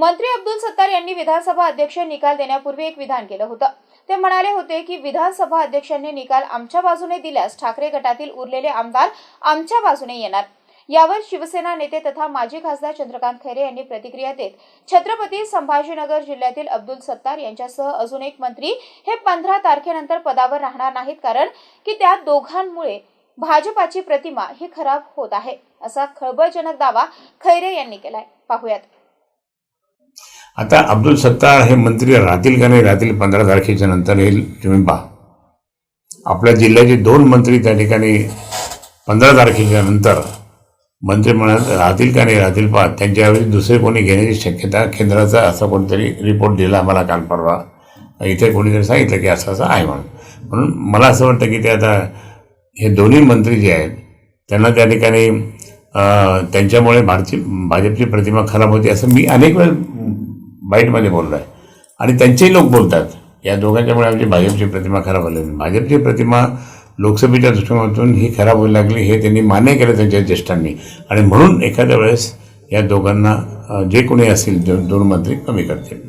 मंत्री अब्दुल सत्तार यांनी विधानसभा अध्यक्ष निकाल देण्यापूर्वी एक विधान केलं होतं. ते म्हणाले होते की विधानसभा अध्यक्षांनी निकाल आमच्या बाजूने दिल्यास ठाकरे गटातील उरलेले आमदार आमच्या बाजूने येणार. यावर शिवसेना नेते तथा माजी खासदार चंद्रकांत खैरे यांनी प्रतिक्रिया देत छत्रपती संभाजीनगर जिल्ह्यातील अब्दुल सत्तार यांच्यासह अजून एक मंत्री हे पंधरा तारखेनंतर पदावर राहणार नाहीत कारण की त्या दोघांमुळे भाजपाची प्रतिमा ही खराब होत आहे असा खळबळजनक दावा खैरे यांनी केलाय. पाहुयात. आता अब्दुल सत्तार हे मंत्री राहतील का नाही राहतील पंधरा तारखेच्या नंतर हे तुम्ही पहा. आपल्या जिल्ह्याचे दोन मंत्री त्या ठिकाणी पंधरा तारखेच्या नंतर मंत्रिमंडळात राहतील का नाही राहतील पहा. त्यांच्याऐवजी दुसरे कोणी घेण्याची शक्यता केंद्राचा असा कोणतरी रिपोर्ट दिला आम्हाला काल परवा. इथे कोणीतरी सांगितलं की असं असं आहे म्हणून. म्हणून मला असं वाटतं की ते आता हे दोन्ही मंत्री जे आहेत त्यांना त्या ठिकाणी त्यांच्यामुळे भारती भाजपची प्रतिमा खराब होती असं मी अनेक वेळ बाईटमध्ये बोललो आहे. आणि त्यांचेही लोक बोलतात. या दोघांच्यामुळे आमची भाजपची प्रतिमा खराब झाली. भाजपची प्रतिमा लोकसभेच्या दृष्टिकोनातून ही खराब होऊ लागली हे त्यांनी मान्य केलं त्यांच्या ज्येष्ठांनी. आणि म्हणून एखाद्या वेळेस या दोघांना जे कोणी असतील दोन दोन मंत्री कमी करतील.